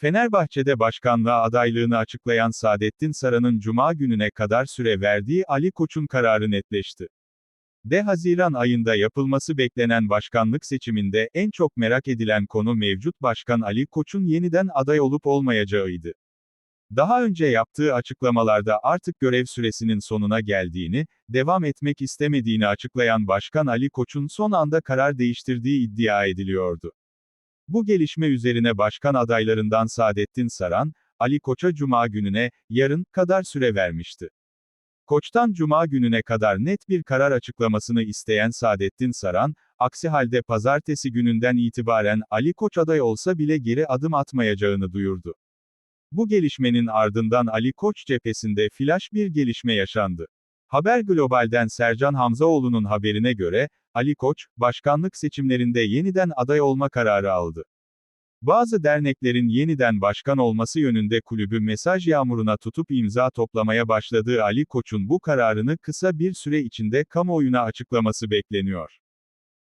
Fenerbahçe'de başkanlığa adaylığını açıklayan Saadettin Saran'ın cuma gününe kadar süre verdiği Ali Koç'un kararı netleşti. De Haziran ayında yapılması beklenen başkanlık seçiminde en çok merak edilen konu mevcut başkan Ali Koç'un yeniden aday olup olmayacağıydı. Daha önce yaptığı açıklamalarda artık görev süresinin sonuna geldiğini, devam etmek istemediğini açıklayan Başkan Ali Koç'un son anda karar değiştirdiği iddia ediliyordu. Bu gelişme üzerine başkan adaylarından Saadettin Saran, Ali Koç'a cuma gününe, yarın, kadar süre vermişti. Koç'tan cuma gününe kadar net bir karar açıklamasını isteyen Saadettin Saran, aksi halde pazartesi gününden itibaren Ali Koç aday olsa bile geri adım atmayacağını duyurdu. Bu gelişmenin ardından Ali Koç cephesinde flash bir gelişme yaşandı. Haber Global'den Sercan Hamzaoğlu'nun haberine göre, Ali Koç, başkanlık seçimlerinde yeniden aday olma kararı aldı. Bazı derneklerin yeniden başkan olması yönünde kulübü mesaj yağmuruna tutup imza toplamaya başladığı Ali Koç'un bu kararını kısa bir süre içinde kamuoyuna açıklaması bekleniyor.